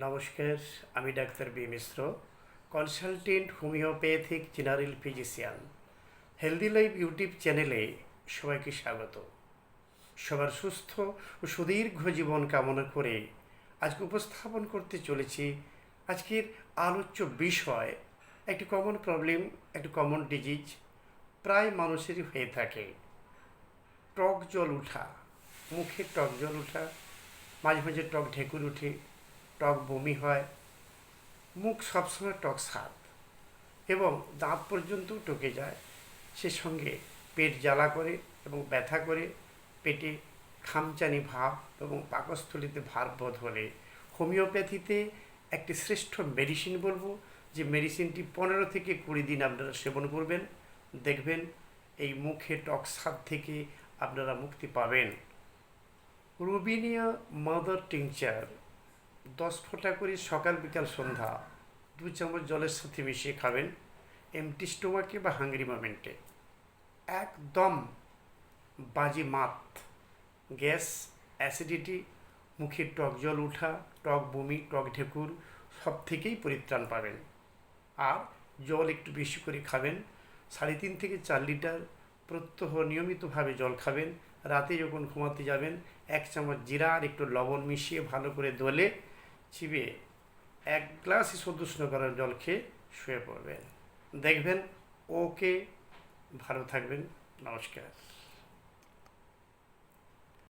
নমস্কার, আমি doctor B Mishra, consultant homeopathic general physician. Healthy life YouTube চ্যানেলে সবাইকে স্বাগত। সবার সুস্থ ও সুদীর্ঘ জীবন কামনা করে আজকে উপস্থাপন করতে চলেছি আজকের আলোচ্য বিষয়, একটি কমন প্রবলেম একটি কমন ডিজিজ প্রায় মানুষেরই হয়ে থাকে। টক জল উঠা, মুখে টক জল উঠা, মাঝে মাঝে টক ঢেকুর উঠে টক বমি হয়, মুখ সবসময় টক স্বাদ এবং দাঁত পর্যন্ত টকে যায়। সে সঙ্গে পেট জ্বালা করে এবং ব্যথা করে, পেটে খামচানি ভাব এবং পাকস্থলিতে ভার বোধ হলে। হোমিওপ্যাথিতে একটি শ্রেষ্ঠ মেডিসিন বলব, যে মেডিসিনটি পনেরো থেকে কুড়ি দিন আপনারা সেবন করবেন, দেখবেন এই মুখে টক স্বাদ থেকে আপনারা মুক্তি পাবেন। রুবিনিয়া মাদার টিংচার দশ ফোঁটা করে সকাল বিকাল সন্ধ্যা দু চামচ জলের সাথে মিশিয়ে খাবেন এমটি স্টোমাকে বা হাঙ্গরি মোমেন্টে একদম বাজি মাত। গ্যাস অ্যাসিডিটি মুখে টক জল উঠা, টক বমি, টক ঢেকুর সব থেকেই পরিত্রাণ পাবেন। আর জল একটু বেশি করে খাবেন, সাড়ে তিন থেকে চার লিটার প্রত্যহ নিয়মিতভাবে জল খাবেন। রাতে যখন ঘুমাতে যাবেন, এক চামচ জিরা আর একটু লবণ মিশিয়ে ভালো করে দোলে চিবিয়ে এক গ্লাস সদুষ্ণ করার জল খেয়ে শুয়ে পড়বেন। দেখবেন ওকে ভালো থাকবেন। নমস্কার।